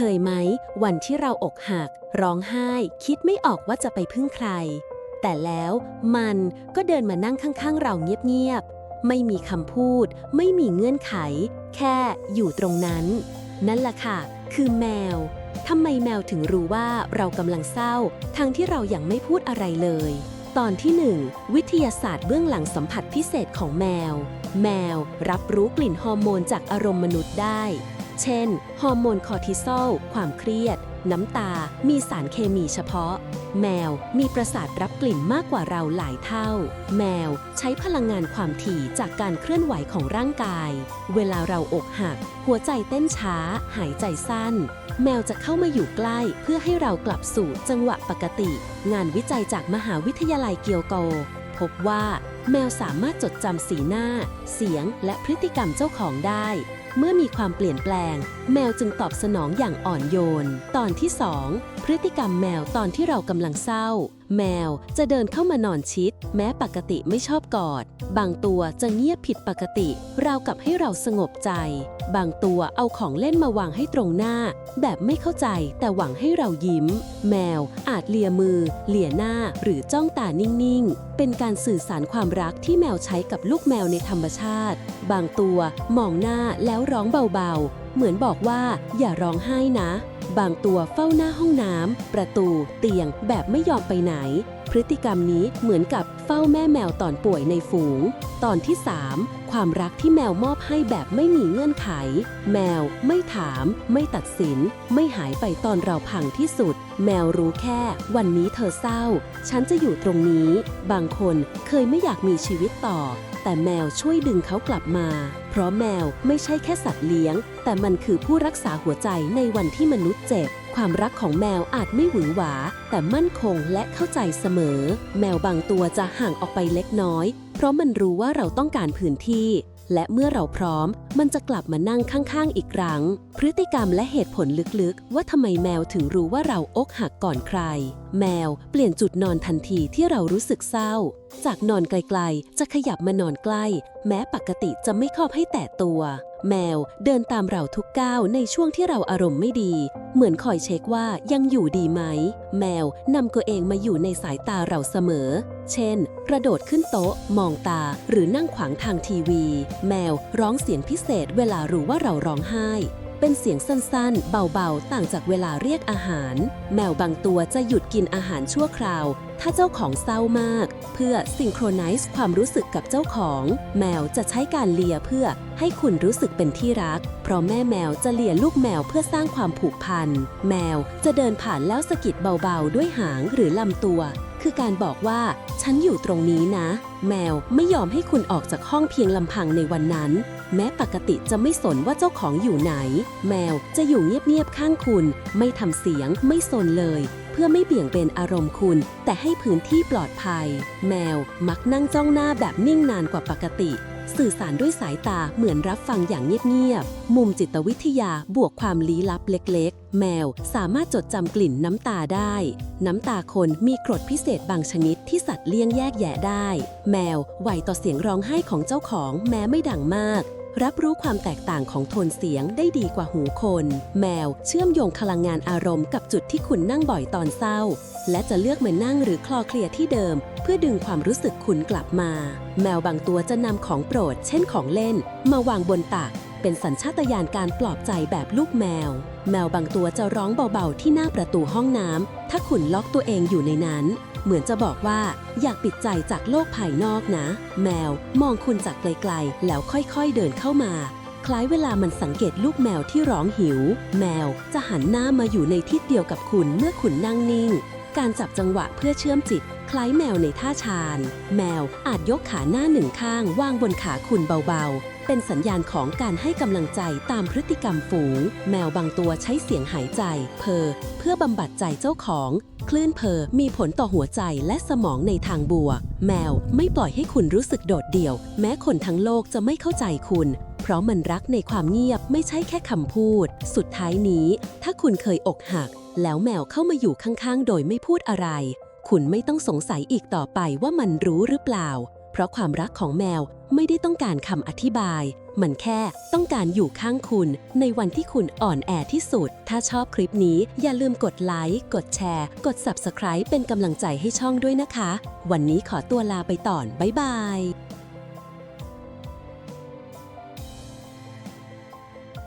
เคยไหม วันที่เราอกหัก ร้องไห้ คิดไม่ออกว่าจะไปพึ่งใคร แต่แล้วมันก็เดินมานั่งข้างๆ เราเงียบๆ ไม่มีคำพูด ไม่มีเงื่อนไข แค่อยู่ตรงนั้น นั่นแหละค่ะ คือแมวทำไมแมวถึงรู้ว่าเรากำลังเศร้า ทั้งที่เรายัางไม่พูดอะไรเลย ตอนที่ 1 วิทยาศาสตร์เบื้องหลังสัมผัสพิเศษของแมว แมวรับรู้กลิ่นฮอร์โมนจากอารมณ์มนุษย์ได้ เช่น ฮอร์โมนคอร์ติซอล ความเครียด น้ำตา มีสารเคมีเฉพาะ แมวมีประสาทรับกลิ่นมากกว่าเราหลายเท่า แมวใช้พลังงานความถี่จากการเคลื่อนไหวของร่างกาย เวลาเราอกหัก หัวใจเต้นช้า หายใจสั้น แมวจะเข้ามาอยู่ใกล้เพื่อให้เรากลับสู่จังหวะปกติ งานวิจัยจากมหาวิทยาลัยเกียวโตพบว่าแมวสามารถจดจำสีหน้า เสียงและพฤติกรรมเจ้าของได้ เมื่อมีความเปลี่ยนแปลง แมวจึงตอบสนองอย่างอ่อนโยน ตอนที่ 2 พฤติกรรมแมวตอนที่เรากำลังเศร้าแมวจะเดินเข้ามานอนชิด แม้ปกติไม่ชอบกอด บางตัวจะเงียบผิดปกติ ราวกับให้เราสงบใจ บางตัวเอาของเล่นมาวางให้ตรงหน้า แบบไม่เข้าใจแต่หวังให้เรายิ้ม แมวอาจเลียมือ เลียหน้าหรือจ้องตานิ่งๆ เป็นการสื่อสารความรักที่แมวใช้กับลูกแมวในธรรมชาติ บางตัวมองหน้าแล้วร้องเบาๆ เหมือนบอกว่า อย่าร้องไห้นะ บางตัวเฝ้าหน้าห้องน้ำประตู เตียงแบบไม่ยอมไปไหน พฤติกรรมนี้เหมือนกับเฝ้าแม่แมวตอนป่วยในฝูง ตอนที่ 3 ความรักที่แมวมอบให้แบบไม่มีเงื่อนไข แมวไม่ถาม ไม่ตัดสิน ไม่หายไปตอนเราพังที่สุด แมวรู้แค่ วันนี้เธอเศร้า ฉันจะอยู่ตรงนี้ บางคนเคยไม่อยากมีชีวิตต่อ แต่แมวช่วยดึงเขากลับมา เพราะแมวไม่ใช่แค่สัตว์เลี้ยง แต่มันคือผู้รักษาหัวใจในวันที่มนุษย์เจ็บ ความรักของแมวอาจไม่หวือหวา แต่มั่นคงและเข้าใจเสมอ แมวบางตัวจะห่างออกไปเล็กน้อย เพราะมันรู้ว่าเราต้องการพื้นที่และเมื่อเราพร้อม มันจะกลับมานั่งข้างๆ อีกครั้ง พฤติกรรมและเหตุผลลึกๆ ว่าทำไมแมวถึงรู้ว่าเราอกหักก่อนใคร แมวเปลี่ยนจุดนอนทันทีที่เรารู้สึกเศร้า จากนอนไกลๆ จะขยับมานอนใกล้ แม้ปกติจะไม่ชอบให้แตะตัว แมวเดินตามเราทุกก้าวในช่วงที่เราอารมณ์ไม่ดี เหมือนคอยเช็คว่ายังอยู่ดีไหม แมวนำตัวเองมาอยู่ในสายตาเราเสมอ เช่น กระโดดขึ้นโต๊ะ มองตา หรือนั่งขวางทางทีวี แมวร้องเสียงพิเศษเวลารู้ว่าเราร้องไห้ เป็นเสียงสั้นๆ เบาๆ ต่างจากเวลาเรียกอาหาร แมวบางตัวจะหยุดกินอาหารชั่วคราว ถ้าเจ้าของเศร้ามาก เพื่อซิงโครไนซ์ความรู้สึกกับเจ้าของ แมวจะใช้การเลียเพื่อให้คุณรู้สึกเป็นที่รัก เพราะแม่แมวจะเลียลูกแมวเพื่อสร้างความผูกพัน แมวจะเดินผ่านแล้วสะกิดเบาๆ ด้วยหางหรือลำตัวคือการบอกว่า ฉันอยู่ตรงนี้นะ แมวไม่ยอมให้คุณออกจากห้องเพียงลำพังในวันนั้น แม้ปกติจะไม่สนว่าเจ้าของอยู่ไหน แมวจะอยู่เงียบๆข้างคุณ ไม่ทำเสียงไม่สนเลย เพื่อไม่เบี่ยงเบนอารมณ์คุณ แต่ให้พื้นที่ปลอดภัย แมวมักนั่งจ้องหน้าแบบนิ่งนานกว่าปกติ สื่อสารด้วยสายตาเหมือนรับฟังอย่างเงียบๆ มุมจิตวิทยาบวกความลี้ลับเล็กๆ แมวสามารถจดจำกลิ่นน้ำตาได้ น้ำตาคนมีกรดพิเศษบางชนิดที่สัตว์เลี้ยงแยกแยะได้ แมวไหวต่อเสียงร้องไห้ของเจ้าของแม้ไม่ดังมาก รับรู้ความแตกต่างของโทนเสียงได้ดีกว่าหูคน แมวเชื่อมโยงพลังงานอารมณ์กับจุดที่คุณนั่งบ่อยตอนเศร้า และจะเลือกมานั่งหรือคลอเคลียที่เดิม เพื่อดึงความรู้สึกคุณกลับมา แมวบางตัวจะนำของโปรด เช่นของเล่น มาวางบนตัก เป็นสัญชาตญาณการปลอบใจแบบลูกแมว แมวบางตัวจะร้องเบาๆที่หน้าประตูห้องน้ำถ้าคุณล็อกตัวเองอยู่ในนั้น เหมือนจะบอกว่า อยากปิดใจจากโลกภายนอกนะ แมวมองคุณจากไกลๆ แล้วค่อยๆเดินเข้ามา คล้ายเวลามันสังเกตลูกแมวที่ร้องหิว แมวจะหันหน้ามาอยู่ในทิศเดียวกับคุณเมื่อคุณนั่งนิ่ง การจับจังหวะเพื่อเชื่อมจิต คล้ายแมวในท่าฌาน แมวอาจยกขาหน้าหนึ่งข้างวางบนขาคุณเบาๆ เป็นสัญญาณของการให้กำลังใจตามพฤติกรรมฝูง แมวบางตัวใช้เสียงหายใจ เพอ เพื่อบำบัดใจเจ้าของ คลื่นเพอมีผลต่อหัวใจและสมองในทางบวก แมวไม่ปล่อยให้คุณรู้สึกโดดเดี่ยว แม้คนทั้งโลกจะไม่เข้าใจคุณ เพราะมันรักในความเงียบไม่ใช่แค่คำพูด สุดท้ายนี้ ถ้าคุณเคยอกหัก แล้วแมวเข้ามาอยู่ข้างๆ โดยไม่พูดอะไร คุณไม่ต้องสงสัยอีกต่อไปว่ามันรู้หรือเปล่าเพเพราะความรักของแมวไม่ได้ต้องการคำอธิบาย มันแค่ต้องการอยู่ข้างคุณ ในวันที่คุณอ่อนแอที่สุด ถ้าชอบคลิปนี้อย่าลืมกดไลค์กดแชร์ กด Subscribe เป็นกำลังใจให้ช่องด้วยนะคะ วันนี้ขอตัวลาไปต่อนบ๊ายบาย